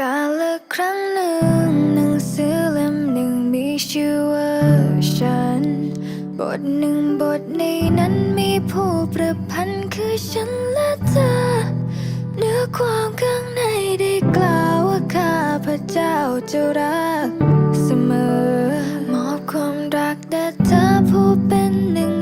กาละครั้งหนึ่งหนังสือเล่มหนึ่งมีชื่อว่าฉัน บทหนึ่งบทในนั้นมีผู้ประพันธ์คือฉันและเธอ เนื้อความข้างในได้กล่าวว่าข้าพระเจ้าจะรักเสมอ มอบความรักแด่เธอผู้เป็นหนึ่ง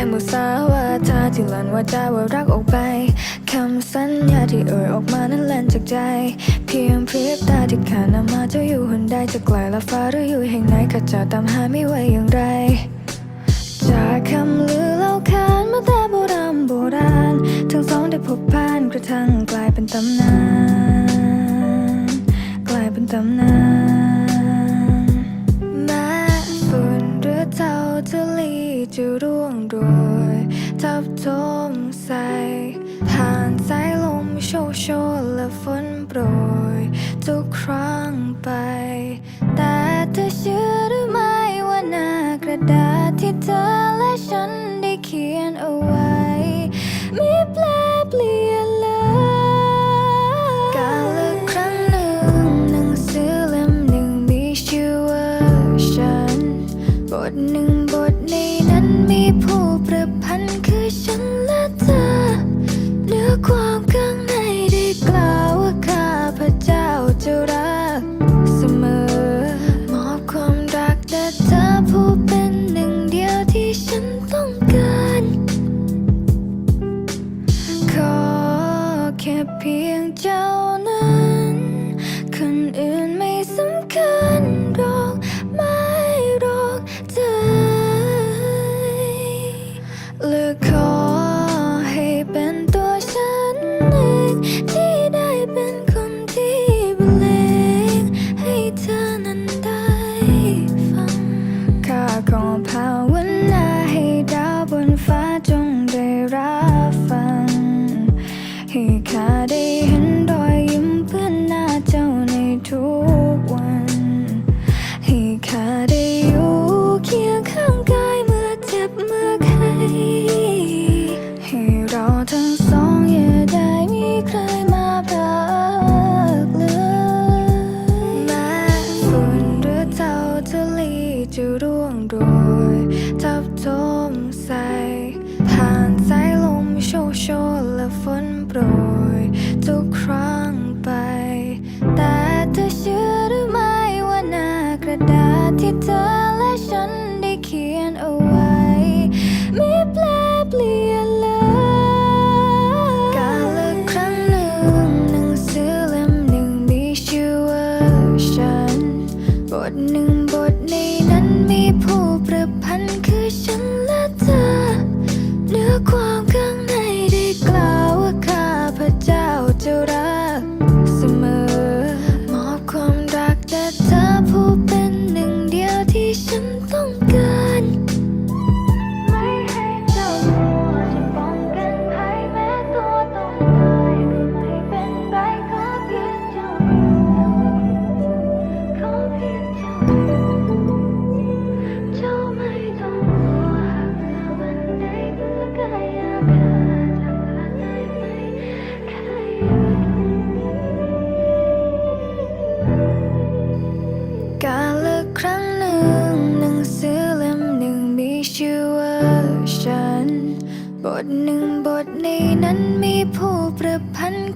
มีได้มุสาวาทาที่หลั่นว่าจาว่ารักออกไป คำสัญญาที่เอ่ยออกมานั้นแล่นจากใจ เพียงพริบตาที่ขานนำมาจ้าอยู่หนใดจะไกลละฟ้าหรืออยู่แห่งไหนข้าจะตามหาไม่ไหวอย่างไร จากคำลือเล่าขานมาแต่โบราณโบราณ ทั้งสองได้พบผ่านกระทั่งกลายเป็นตำนาน กลายเป็นตำนาน เท่าทะเลจะร่วงโรยทับทมใส่ผ่านสายลมโชกโชนและฝนโปรย ทุกครั้งไป แต่เธอเชื่อหรือไม่ว่าหน้ากระดาษที่เธอและฉัน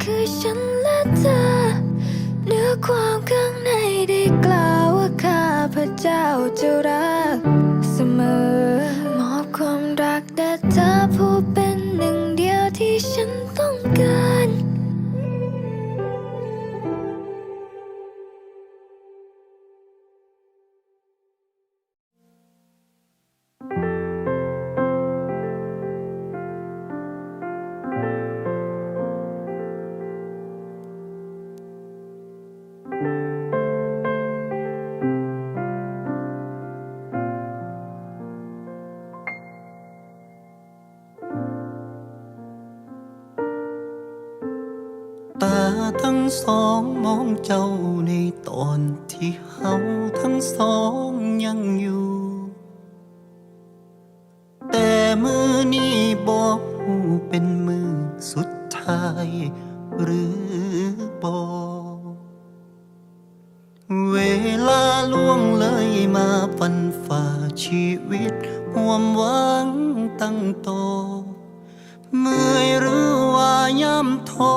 คือฉันและเธอเนื้อความข้างในได้กล่าวว่าข้าพระเจ้าจะรัก ทั้งสองมองเจ้าในตอนที่เฮาทั้งสองยังอยู่ แต่มือนี้บอกหูเป็นมือสุดท้าย หรือบอกเวลาล่วงเลยมาฟันฝ่าชีวิตห่วมหวังตั้งโตเมื่อยหรือว่าย่ำท้อ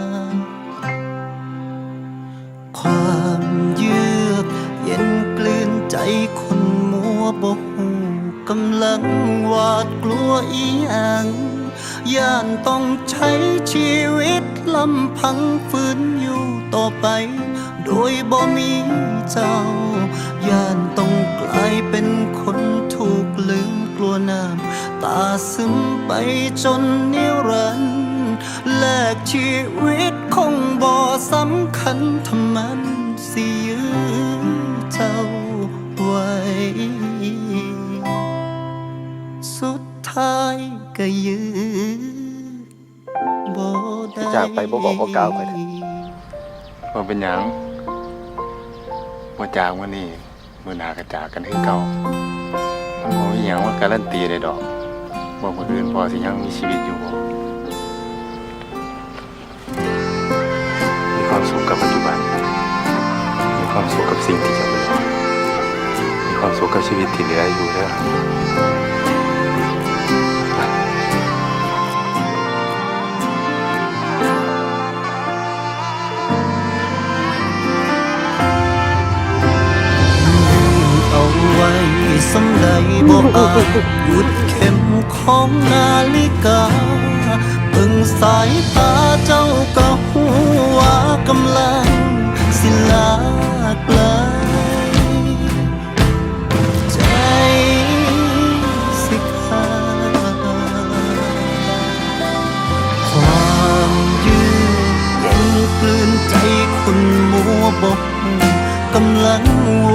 ความเยือกเย็นกลืนใจคนมัวบกหูกำลังหวาดกลัวอีหยังย่านต้องใช้ชีวิตลำพังฝืนอยู่ต่อไป โดยบ่มีเจ้า ย่านต้องกลายเป็นคนถูกลืมกลัวน้ำตาซึมไปจนนิรันดร์แลกชีวิต คงบ่สำคัญทำมันสิยื้อเจ้าไว้ สุดท้ายก็ยื้อบ่ได้จากไปบ่บอกบ่กล่าวข้อยเถอะ ว่าเป็นหยังว่าจากมื่อนี้มื่อหนากระจากกันคือเก่ามันบ่มีหยังว่าการันตีได้ดอกว่าคนอื่นพอสิยังมีชีวิตอยู่ ความสุขกับสิ่งที่จะเหลือมีความสุขกับชีวิตที่เหลืออยู่เด้อเอาไว้สำใดบ่อาหยุดเข็มของนาฬิกาเบิ่งสายตาเจ้าก็หูว่ากำลัง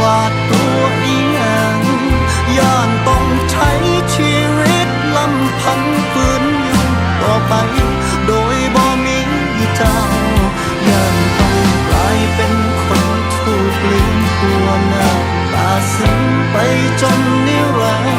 วาดตัวอีหยังย่านต้องใช้ชีวิตลำพังฝืนอยู่ต่อไป โดยบ่มีเจ้าย่านต้องกลายเป็นคนถูกลืมกลัวหน้าตาซึมไปจนนิรันดร์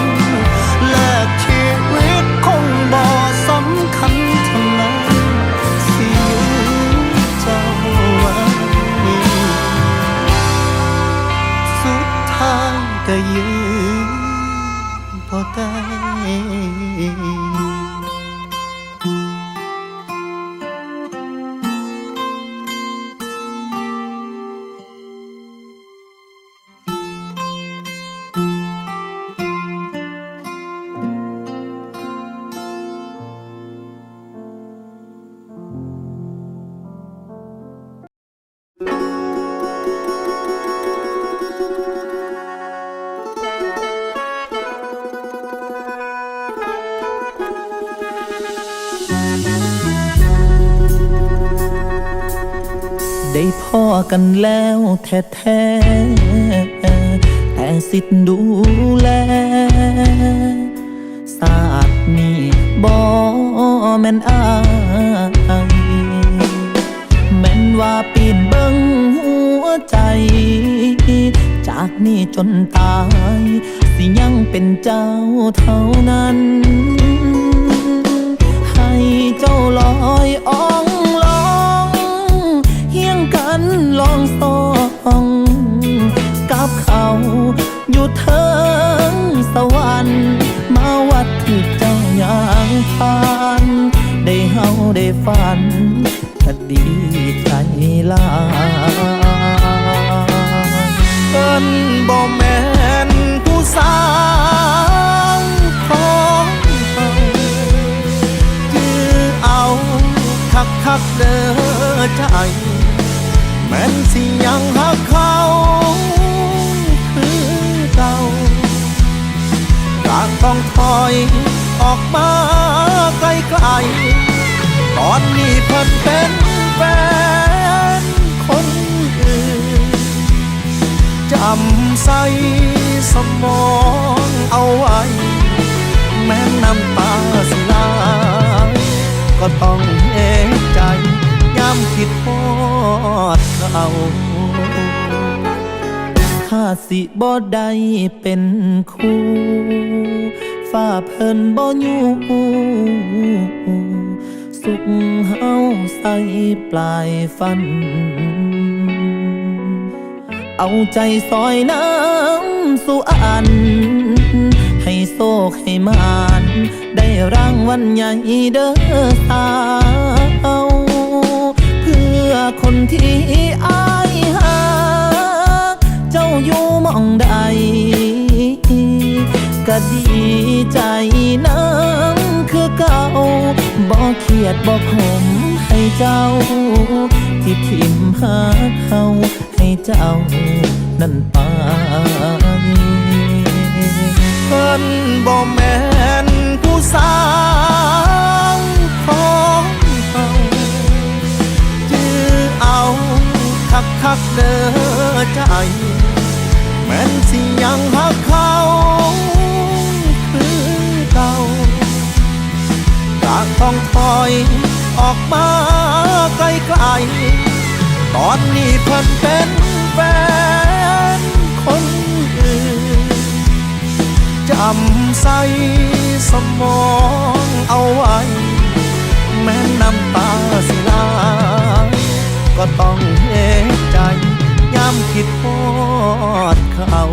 กันแล้วแท้ๆแต่สิทธิ์ดูแลศาสตร์นี้บ่แม่นอายแม่นว่าปีนเบิ่งหัวใจ จากนี้จนตาย สิยังเป็นเจ้าเท่านั้น ให้เจ้าลอยอ่องลอง อยู่เทิงสวรรค์มาวัดที่เจ้าอย่างผ่าน ได้เฮาได้ฝันก็ดีใจลาเอิ้นบ่แม่นผู้สาวของเฮาจือเอาคักคักเด้อใจ แม่นสิยังหักเขา ต้องถอยออกมาไกลๆตอนนี้เพิ่นเป็นแฟนคนอื่นจำใส่สมองเอาไว้ แม้น้ำตาสิไหลก็ต้องเห็นใจย้ำคิดพอดเขา ถ้าสิบ่ได้เป็นคู่ฝ้าเพิ่นบ่อยู่สุขเฮาใส่ปลายฟัน เอาใจซอยน้ำสู่อัน ให้โซกให้มาน ได้รางวัลใหญ่เด้อสาวเพื่อคนที่อายหา องใดก็ดีใจนังคือเก่าบ่เครียดบ่ขมให้เจ้า ที่ทิมหาเขาให้เจ้า นั่นไปเพิ่นบ่แม่นผู้สาวของเฮาจือเอาคักคักเด้อใจ แม่ยังหักเขาคือเก่าก็ต้องถอยออกมาไกลๆตอนนี้เพิ่นเป็นแฟนคนอื่นจำใส่สมองเอาไว้ แม้น้ำตาสิไหลก็ต้องเห็น ใจย้ำคิดพอดเขา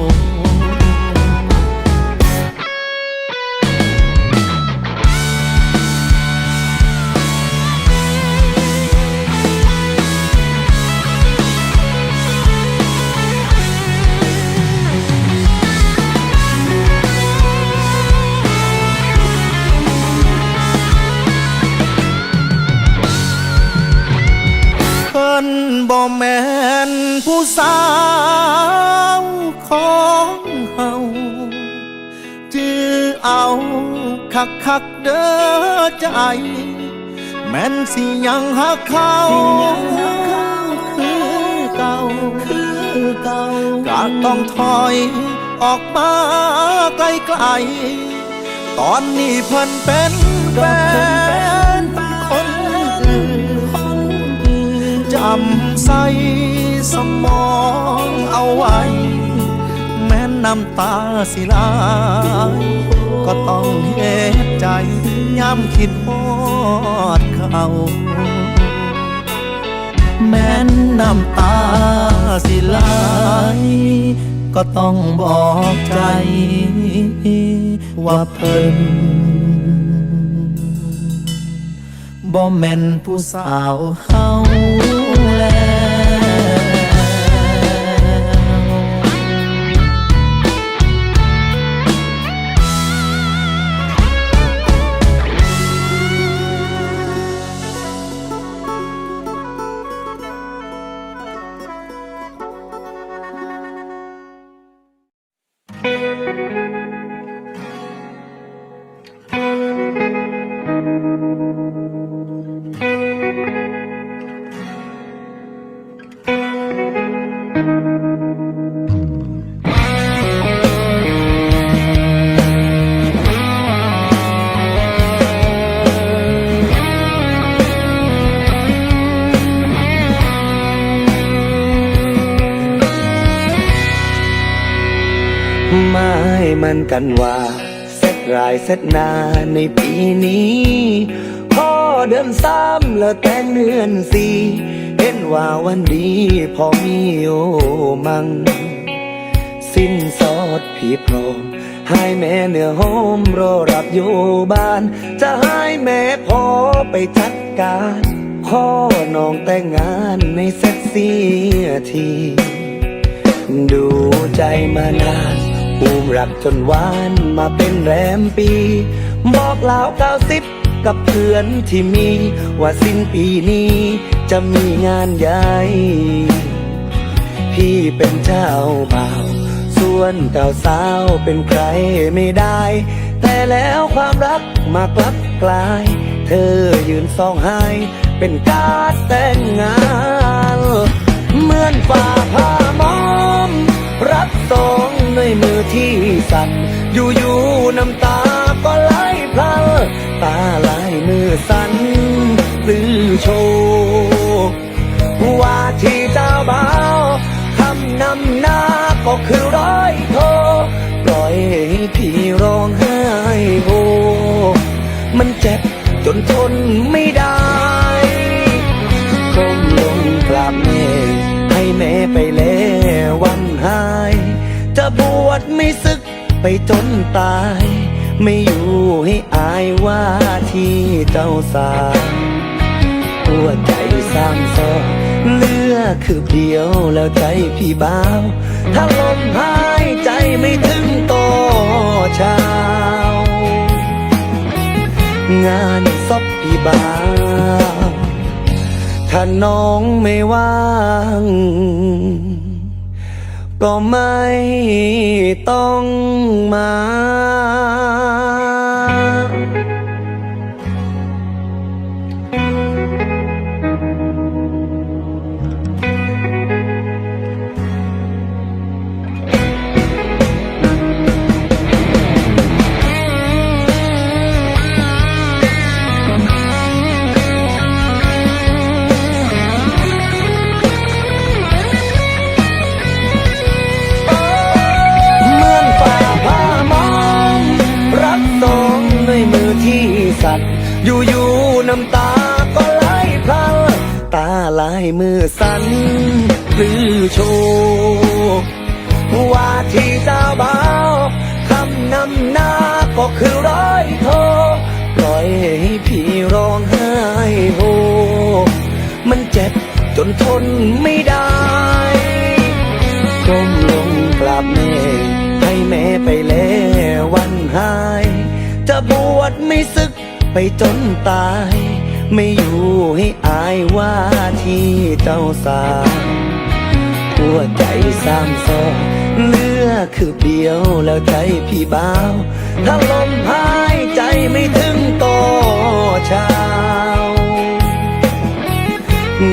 คักเด้อใจ แม่นสิยังหักเขาคือเก่าคือเก่าก็ต้องถอยออกมาไกลๆตอนนี้เพิ่นเป็นแฟนคนอื่นจำใส่สมองเอาไว้ แม้น้ำตาสิไหลาย ก็ต้องเห็นใจย้ำคิดพอดเขาแม้นน้ำตาสิไหลก็ต้องบอกใจ ว่าเพิ่นบ่แม่นผู้สาวเฮา กันว่าเสร็จรายเสร็จนาในปีนี้พ่อเดือนสามแล้วแต่งเดือนสี่เห็นว่าวันดีพอมีโอมัง สิ้นสอดพี่พร้อมให้แม่เนื้อหอมรอรับอยู่บ้าน จะให้แม่พอไปจัดการข้อน้องแต่งงานในเซ็ตเสียที ดูใจมานาน ภูมรักจนหวานมาเป็นแรมปี บอกลาวเก้าสิบกับเพื่อนที่มี ว่าสิ้นปีนี้จะมีงานใหญ่ พี่เป็นเจ้าบ่าว ส่วนเจ้าสาวเป็นใครไม่ได้ แต่แล้วความรักมากลับกลาย เธอยืนซองไห้เป็นการแต่งงาน เหมือนฝ่าผ้ามอม รักสอง ด้วยมือที่สั่น อยู่ๆน้ำตาก็ไหลพลันตาไหลมือสั่นหรือโชว์ว่าที่เจ้าบ่าวคำนำหน้าก็คือร้อยโทปล่อยให้พี่ร้องไห้โฮมันเจ็บจนทนไม่ได้ก้มลงกราบแม่ให้แม่ไปแล้ววัน จะบวชไม่ศึกไปจนตาย ไม่อยู่ให้อายว่าที่เจ้าสาวหัวใจสร้างซอเลือคือเดียวแล้วใจพี่บ้าว ถ้าลมหายใจไม่ถึงโตอเช้างานซบพี่บ้าวถ้าน้องไม่ว่าง ก็ไม่ต้องมา สันหรือโชว์ว่าที่เจ้าบ่าวคำนำหน้าก็คือร้อยโทปล่อยให้พี่ร้องไห้โฮมันเจ็บจนทนไม่ได้ก้มลงกราบแม่ให้แม่ไปแล้ววันหาย จะบวชไม่ศึกไปจนตาย ไม่อยู่ให้อายว่าที่เจ้าสาวหัวใจสามซอกเลือคือเดียวแล้วใจพี่บ้าว ถ้าลมหายใจไม่ถึงโตอเช้า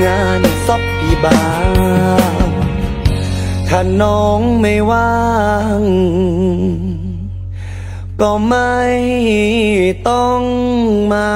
งานซบพี่บ้าวถ้าน้องไม่ว่าง ก็ไม่ต้องมา